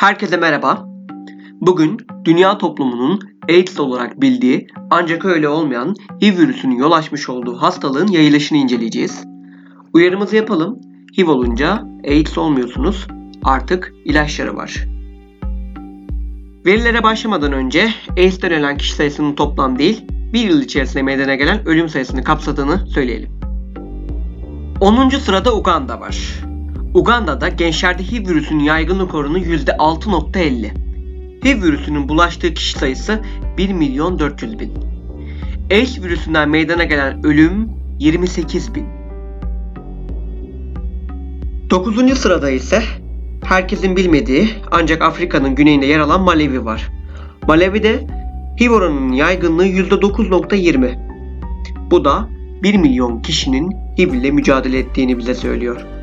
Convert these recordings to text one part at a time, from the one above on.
Herkese merhaba. Bugün dünya toplumunun AIDS olarak bildiği ancak öyle olmayan HIV virüsünün yol açmış olduğu hastalığın yayılışını inceleyeceğiz. Uyarımızı yapalım. HIV olunca AIDS olmuyorsunuz. Artık ilaçları var. Verilere başlamadan önce AIDS'ten ölen kişi sayısının toplam değil, bir yıl içerisinde meydana gelen ölüm sayısını kapsadığını söyleyelim. 10. sırada Uganda var. Uganda'da gençlerde HIV virüsünün yaygınlık oranı %6.50. HIV virüsünün bulaştığı kişi sayısı 1 milyon 400 bin. AIDS virüsünden meydana gelen ölüm 28 bin. 9. sırada ise herkesin bilmediği ancak Afrika'nın güneyinde yer alan Malevi var. Malevi'de HIV oranının yaygınlığı %9.20. Bu da 1 milyon kişinin HIV ile mücadele ettiğini bize söylüyor.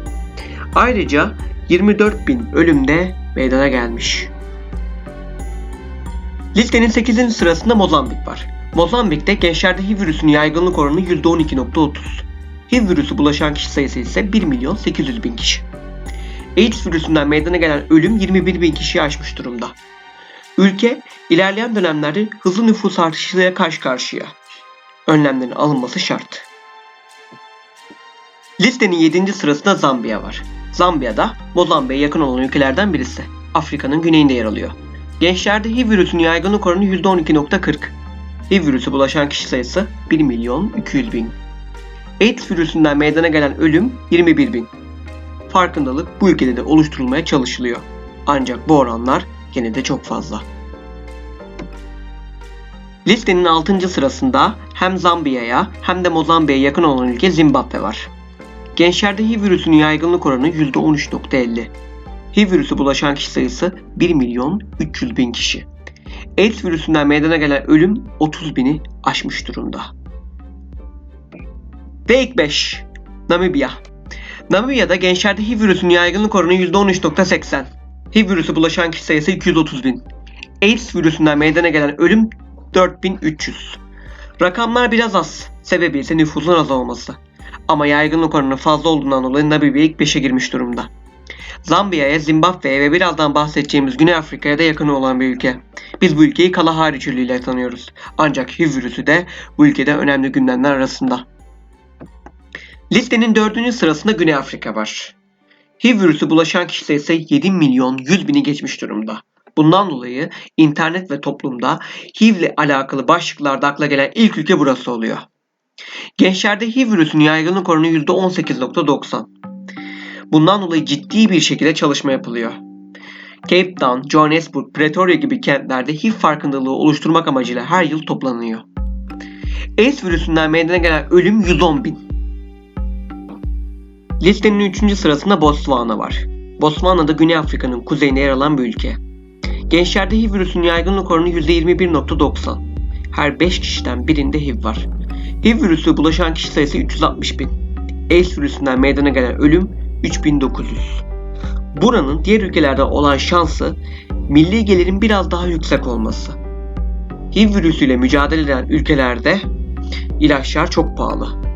Ayrıca 24 bin ölüm de meydana gelmiş. Listenin 8. sırasında Mozambik var. Mozambik'te gençlerde HIV virüsünün yaygınlık oranı %12.30. HIV virüsü bulaşan kişi sayısı ise 1 milyon 800 bin kişi. AIDS virüsünden meydana gelen ölüm 21 bin kişiyi aşmış durumda. Ülke ilerleyen dönemlerde hızlı nüfus artışıyla karşı karşıya. Önlemlerin alınması şart. Listenin 7. sırasında Zambiya var. Zambiya'da Mozambik'e yakın olan ülkelerden birisi. Afrika'nın güneyinde yer alıyor. Gençlerde HIV virüsünün yaygınlık oranı %12.40. HIV virüsü bulaşan kişi sayısı 1 milyon 200 bin. AIDS virüsünden meydana gelen ölüm 21 bin. Farkındalık bu ülkede de oluşturulmaya çalışılıyor. Ancak bu oranlar gene de çok fazla. Listenin 6. sırasında hem Zambiya'ya hem de Mozambik'e yakın olan ülke Zimbabwe var. Gençlerde HIV virüsünün yaygınlık oranı %13.50. HIV virüsü bulaşan kişi sayısı 1 milyon 300 bin kişi. AIDS virüsünden meydana gelen ölüm 30 bini aşmış durumda. Ve ilk 5. Namibya. Namibya'da gençlerde HIV virüsünün yaygınlık oranı %13.80. HIV virüsü bulaşan kişi sayısı 230 bin. AIDS virüsünden meydana gelen ölüm 4300. Rakamlar biraz az. Sebebi ise nüfusun az olması. Ama yaygınlık oranı fazla olduğundan dolayı Namibya ilk 5'e girmiş durumda. Zambiya'ya, Zimbabwe'ye ve birazdan bahsedeceğimiz Güney Afrika'ya da yakın olan bir ülke. Biz bu ülkeyi Kalahari Çölü ile tanıyoruz. Ancak HIV virüsü de bu ülkede önemli gündemler arasında. Listenin dördüncü sırasında Güney Afrika var. HIV virüsü bulaşan kişi sayısı 7 milyon 100 bini geçmiş durumda. Bundan dolayı internet ve toplumda HIV ile alakalı başlıklarda akla gelen ilk ülke burası oluyor. Gençlerde HIV virüsünün yaygınlık oranı %18.90. Bundan dolayı ciddi bir şekilde çalışma yapılıyor. Cape Town, Johannesburg, Pretoria gibi kentlerde HIV farkındalığı oluşturmak amacıyla her yıl toplanıyor. AIDS virüsünden meydana gelen ölüm 110 bin. Listenin 3. sırasında Botswana var. Botswana da Güney Afrika'nın kuzeyine yer alan bir ülke. Gençlerde HIV virüsünün yaygınlık oranı %21.90. Her 5 kişiden birinde HIV var. HIV virüsü bulaşan kişi sayısı 360 bin. AIDS virüsünden meydana gelen ölüm 3900. Buranın diğer ülkelerde olan şansı milli gelirin biraz daha yüksek olması. HIV virüsüyle mücadele eden ülkelerde ilaçlar çok pahalı.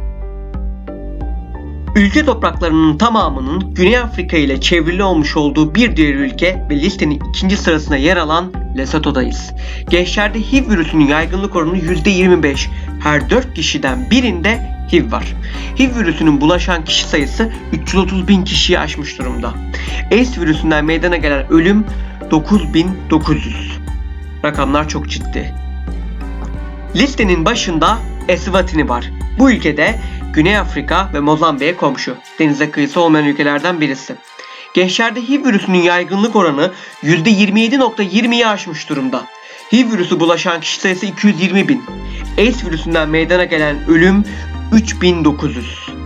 Ülke topraklarının tamamının Güney Afrika ile çevrili olmuş olduğu bir diğer ülke ve listenin ikinci sırasında yer alan Lesotho'dayız. Gençlerde HIV virüsünün yaygınlık oranı %25. Her 4 kişiden birinde HIV var. HIV virüsünün bulaşan kişi sayısı 330 bin kişiyi aşmış durumda. AIDS virüsünden meydana gelen ölüm 9900. Rakamlar çok ciddi. Listenin başında Eswatini var. Bu ülkede Güney Afrika ve Mozambik'e komşu. Denize kıyısı olmayan ülkelerden birisi. Gençlerde HIV virüsünün yaygınlık oranı %27.20'yi aşmış durumda. HIV virüsü bulaşan kişi sayısı 220 bin. AIDS virüsünden meydana gelen ölüm 3900.